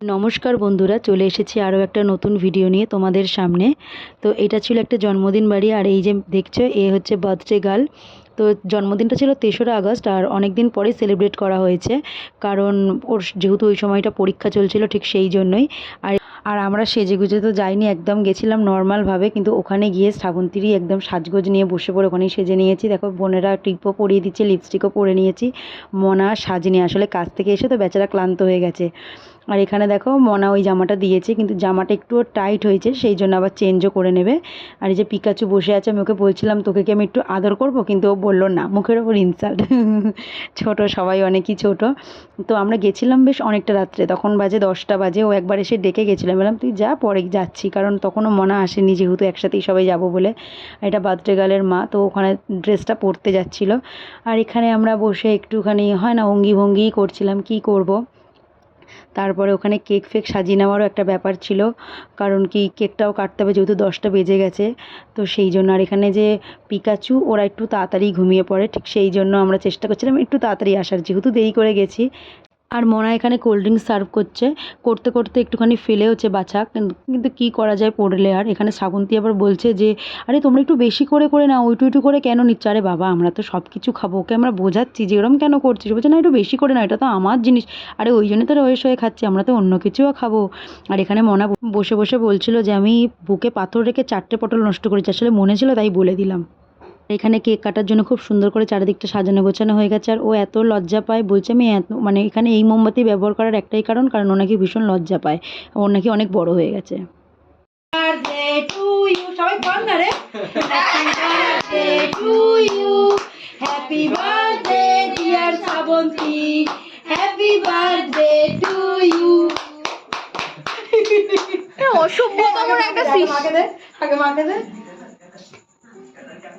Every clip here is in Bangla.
নমস্কার বন্ধুরা, চলে এসেছি আরও একটা নতুন ভিডিও নিয়ে তোমাদের সামনে। তো এটা ছিল একটা জন্মদিন বাড়ি, আর এই যে দেখছ, এ হচ্ছে বার্থডে গার্ল তো জন্মদিনটা ছিল তেসরা আগস্ট, আর অনেক দিন পরে সেলিব্রেট করা হয়েছে। কারণ ওর যেহেতু ওই সময়টা পরীক্ষা চলছিল ঠিক সেই জন্যই। আর আর আমরা সেজে গুজে তো যাইনি, একদম গেছিলাম নর্মালভাবে কিন্তু ওখানে গিয়ে শ্রাবন্তীরই একদম সাজগোজ নিয়ে বসে পড়ে, ওখানেই সেজে নিয়েছি। দেখো, বোনেরা টিপও পরিয়ে দিচ্ছে লিপস্টিকও পরে নিয়েছি। মনা সাজেনি, আসলে কাজ থেকে এসে তো বেচারা ক্লান্ত হয়ে গেছে। আর এখানে দেখো মনা ওই জামাটা দিয়েছে, কিন্তু জামাটা একটু টাইট হয়েছে, সেই জন্য আবার চেঞ্জও করে নেবে। আর এই যে পিকাচু বসে আছে, আমি ওকে বলছিলাম, তোকে কি আমি একটু আদর করব? কিন্তু ও বলল, না, মুখের ওপর ইনসাল্ট ছোট, সবাই অনেকই ছোট। তো আমরা গেছিলাম বেশ অনেকটা রাত্রে, তখন বাজে দশটা বাজে, ও একবার এসে ডেকে গেছিলাম বললাম, তুই যা, পরে যাচ্ছি। কারণ তখনও মনা আসেনি, যেহেতু একসাথেই সবাই যাব বলে। এটা বার্থডে গার্লের মা, তো ওখানে ড্রেসটা পরতে যাচ্ছিল। আর এখানে আমরা বসে একটুখানি, হয় না, অঙ্গি ভঙ্গিই করছিলাম, কি করব? তারপরে ওখানে কেক ফেক সাজিয়ে নেওয়ারও একটা ব্যাপার ছিল। কারণ কি, কেকটাও কাটতে হবে যেহেতু দশটা বেজে গেছে। তো সেই জন্য আর এখানে যে পিকাচু, ওরা একটু তাড়াতাড়ি ঘুমিয়ে পড়ে। ঠিক সেই জন্য আমরা চেষ্টা করছিলাম একটু তাড়াতাড়ি আসার। যেহেতু দেরি করে গেছি আর মনা এখানে কোল্ড ড্রিঙ্কস সার্ভ করছে। করতে করতে একটুখানি ফেলে হচ্ছে বাছা। কিন্তু কী করা যায় পড়লে আর? এখানে শ্রাবন্তী আবার বলছে যে, আরে, তোমরা একটু বেশি করে করে নাও। ওইটু একটু করে কেন নিচ্ছ? আরে, বাবা, আমরা তো সব কিছু খাব। ওকে আমরা বোঝাচ্ছি যে এরম কেন করছিস? বলছে, না, একটু বেশি করে না এটা তো আমার জিনিস। আরে, ওই জন্য তো রয়েস হয়ে খাচ্ছি। আমরা তো অন্য কিছুও খাব। আর এখানে মনা বসে বসে বলছিল যে, আমি বুকে পাথর রেখে চারটে পটল নষ্ট করেছি। আসলে মনে ছিল তাই বলে দিলাম। এখানে কেক কাটার জন্য খুব সুন্দর করে চারিদিকটা সাজানো গোছানো হয়ে গেছে আর ও এত লজ্জা পায় বলছে আমি এত মানে এখানে এই মোমবাতি ব্যবহার করার একটাই কারণ কারণ ও নাকি ভীষণ লজ্জা পায় ওর নাকি অনেক বড় হয়ে গেছে। সবাই বল না রে। শ্রাবন্তী একটা আগে মাকে দে আগে মাকে দে।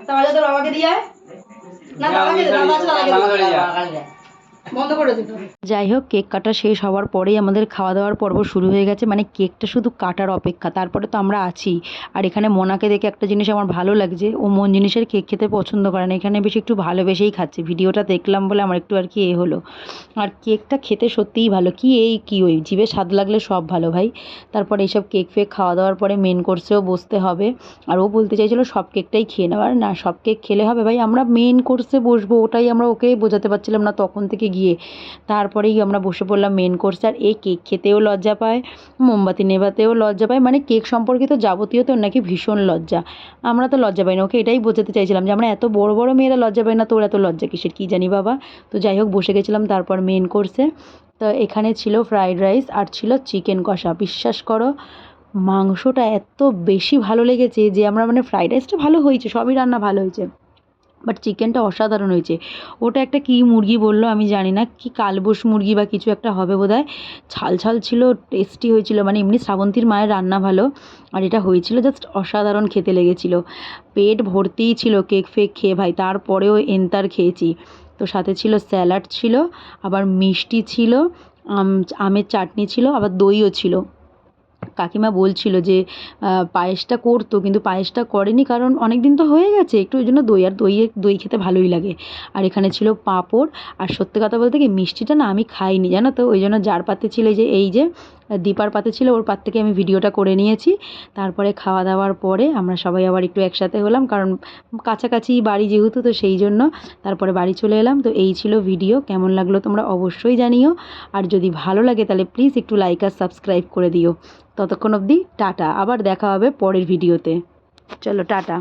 তাহলে তোর বাবাকে দিয়ে। না বাবাকে দে আছে দাদাকে দে। যাই হোক, কেক কাটা শেষ হওয়ার পরেই আমাদের খাওয়া দাওয়ার পর্ব শুরু হয়ে গেছে। মানে কেকটা শুধু কাটার অপেক্ষা, তারপরে তো আমরা আছি। আর এখানে মোনাকে দেখে একটা জিনিস আমার ভালো লাগছে, ও মন জিনিসের কেক খেতে পছন্দ করে না। এখানে বেশি একটু ভালোবেসেই খাচ্ছে, ভিডিওটা দেখলাম বলে আমার একটু আর কি এ হলো। আর কেকটা খেতে সত্যিই ভালো, কি এই কি ওই, জিভে স্বাদ লাগলে সব ভালো ভাই। তারপর এইসব কেক ফেক খাওয়া দাওয়ার পরে মেন কোর্সেও বসতে হবে। আর ও বলতে চাইছিলো, সব কেকটাই খেয়ে নেওয়ার না, সব কেক খেলে হবে ভাই, আমরা মেন কোর্সে বসবো, ওটাই আমরা ওকে বোঝাতে পারছিলাম না তখন থেকে গিয়ে তারপরেই আমরা বসে পড়লাম মেন কোর্স আর এই কেক খেতেও লজ্জা পায়, মোমবাতি নেভাতেও লজ্জা পায় মানে কেক সম্পর্কিত যাবতীয় তো নাকি ভীষণ লজ্জা। আমরা তো লজ্জা পাই না ওকে এটাই বোঝাতে চাইছিলাম যে আমরা এত বড় বড় মেয়েরা লজ্জা পাই না, তোর এত লজ্জা কিসের, কী জানি বাবা। তো যাই হোক, বসে গেছিলাম তারপর মেন কোর্সে তো এখানে ছিল ফ্রাইড রাইস আর ছিল চিকেন কষা। বিশ্বাস করো, মাংসটা এত বেশি ভালো লেগেছে যে আমরা মানে ফ্রাইড রাইসটা ভালো হয়েছে, সবই রান্না ভালো হয়েছে। বাট চিকেনটা অসাধারণ হয়েছে। ওটা একটা কী মুরগি বলল আমি জানি না, কি কালবোস মুরগি বা কিছু একটা হবে বোধহয়। ছাল ছাল ছিল টেস্টি হয়েছিল মানে এমনি শ্রাবন্তীর মায়ের রান্না ভালো। আর এটা হয়েছিল জাস্ট অসাধারণ খেতে লেগেছিল। পেট ভর্তিই ছিল কেক ফেক খেয়ে ভাই, তারপরেও এন্তার খেয়েছি। তো সাথে ছিল স্যালাড ছিল, আবার মিষ্টি ছিল আমের চাটনি ছিল, আবার দইও ছিল। কাকিমা বলছিল যে পায়েসটা করতো কিন্তু পায়েসটা করেনি কারণ অনেক দিন তো হয়ে গেছে, একটু ওই জন্য দই আর দই দই খেতে ভালোই লাগে। আর এখানে ছিল পাঁপড়, আর সত্যি কথা বলতে কি মিষ্টিটা না আমি খাইনি, জানো তো? ওই জন্য যার পাতে ছিল যে, এই যে দীপার পাতে ছিল, ওর পাত থেকে আমি ভিডিওটা করে নিয়েছি। তারপরে খাওয়া দাওয়ার পরে আমরা সবাই আবার একটু একসাথে হলাম, কারণ কাছাকাছি বাড়ি যেহেতু, তো সেই জন্য তারপরে বাড়ি চলে এলাম। তো এই ছিল ভিডিও, কেমন লাগল তোমরা অবশ্যই জানিও। আর যদি ভালো লাগে তাহলে প্লিজ একটু লাইক আর সাবস্ক্রাইব করে দিও। ততক্ষণ অবধি টাটা, আবার দেখা হবে পরের ভিডিওতে। চলো, টাটা।